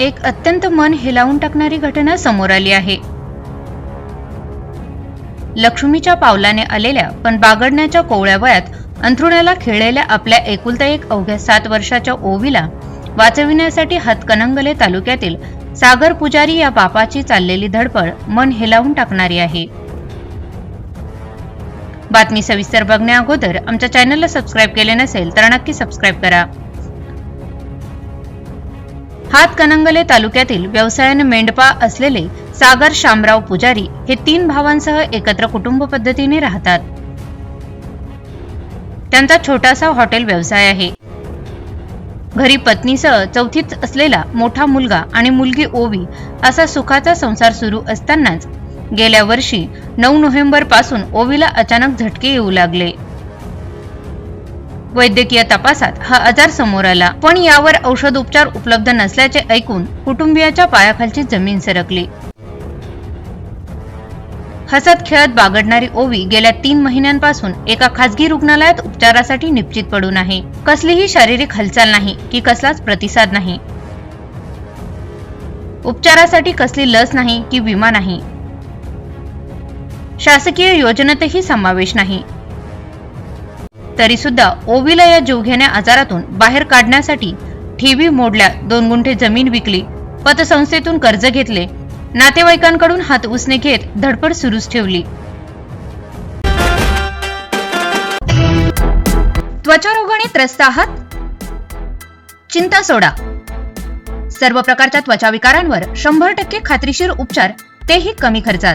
एक अत्यंत मन हेलावून टाकणारी घटना समोर आली आहे. लक्ष्मीच्या पावलाने आलेल्या पण बागडण्याच्या कोवळ्या वयात अंथरुणाला खेळलेल्या आपल्या एकुलता एक अवघ्या सात वर्षाच्या ओवीला वाचविण्यासाठी हातकणंगले तालुक्यातील सागर पुजारी या बापाची चाललेली धडपड मन हेलावून टाकणारी आहे. बातमी सविस्तर बघण्या अगोदर आमच्या चॅनलला सबस्क्राईब केले नसेल तर नक्की सबस्क्राईब करा. हातकणंगले तालुक्यातील व्यवसायाने मेंढपा असलेले सागर शामराव पुजारी हे तीन भावांसह एकत्र कुटुंब पद्धतीने राहतात. त्यांचा छोटासा हॉटेल व्यवसाय आहे. घरी पत्नीसह चौथीत असलेला मोठा मुलगा आणि मुलगी ओवी असा सुखाचा संसार सुरू असतानाच गेल्या वर्षी नऊ नोव्हेंबरपासून ओवीला अचानक झटके येऊ लागले. वैद्यकीय तपासात हा आजार समोर आला. पण यावर औषध उपचार उपलब्ध नसल्याचे ऐकून कुटुंबियाच्या पायाखालची जमीन सरकली. हसत खेळत बागडणारी ओवी गेल्या तीन महिन्यांपासून एका खासगी रुग्णालयात उपचारासाठी निश्चित पडून आहे. कसलीही शारीरिक हालचाल नाही की कसलाच प्रतिसाद नाही. उपचारासाठी कसली लस नाही की विमा नाही. शासकीय योजनेतही समावेश नाही. तरी सुद्धा ओवीला या जीवघेण्या आजारातून बाहेर काढण्यासाठी ठेवी मोडल्या. दोन गुंठे जमीन विकली. पतसंस्थेतून कर्ज घेतले. नातेवाईकांकडून हात उसने घेत धडपड सुरूच ठेवली. त्वचारोगाने त्रस्त आहात? चिंता सोडा. सर्व प्रकारच्या त्वचा विकारांवर शंभर टक्के खात्रीशीर उपचार. तेही कमी खर्चात.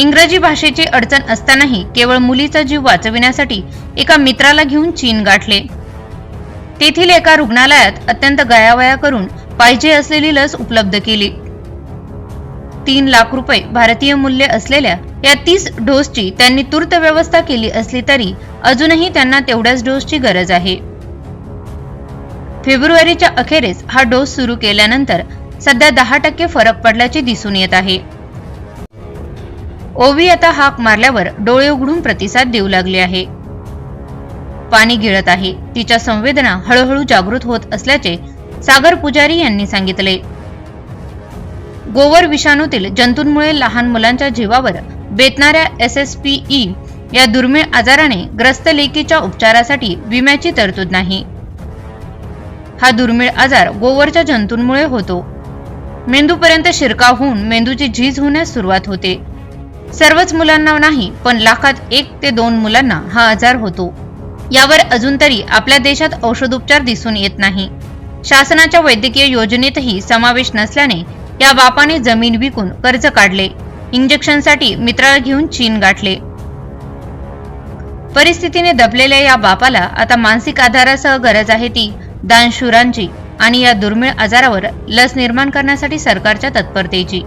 इंग्रजी भाषेची अडचण असतानाही केवळ मुलीचा जीव वाचविण्यासाठी एका मित्राला घेऊन चीन गाठले. तेथील एका रुग्णालयात अत्यंत गयावया करून पाहिजे असलेली लस उपलब्ध केली. तीन लाख रुपये भारतीय मूल्य असलेल्या या तीस डोसची त्यांनी तूर्त व्यवस्था केली असली तरी अजूनही त्यांना तेवढ्याच डोसची गरज आहे. फेब्रुवारीच्या अखेरीस हा डोस सुरू केल्यानंतर सध्या दहा टक्के फरक पडल्याचे दिसून येत आहे. ओवी आता हाक मारल्यावर डोळे उघडून प्रतिसाद देऊ लागले आहे. पाणी गिळत आहे. तिच्या संवेदना हळूहळू जागृत होत असल्याचे सागर पुजारी यांनी सांगितले. गोवर विषाणूतील जंतूंमुळे लहान मुलांच्या जीवावर बेतणाऱ्या एस एस पी ई या दुर्मिळ आजाराने ग्रस्त लेकीच्या उपचारासाठी विम्याची तरतूद नाही. हा दुर्मिळ आजार गोवरच्या जंतूंमुळे होतो. मेंदूपर्यंत शिरकाव होऊन मेंदूची झीज होण्यास सुरुवात होते. सर्वच मुलांना नाही पण लाखात एक ते दोन मुलांना हा आजार होतो. यावर अजून तरी आपल्या देशात औषधोपचार दिसून येत नाही. शासनाच्या वैद्यकीय योजनेतही समावेश नसल्याने या बापाने जमीन विकून कर्ज काढले. इंजेक्शनसाठी मित्राला घेऊन चीन गाठले. परिस्थितीने दबलेल्या या बापाला आता मानसिक आधारासह गरज आहे ती दानशुरांची आणि या दुर्मिळ आजारावर लस निर्माण करण्यासाठी सरकारच्या तत्परतेची.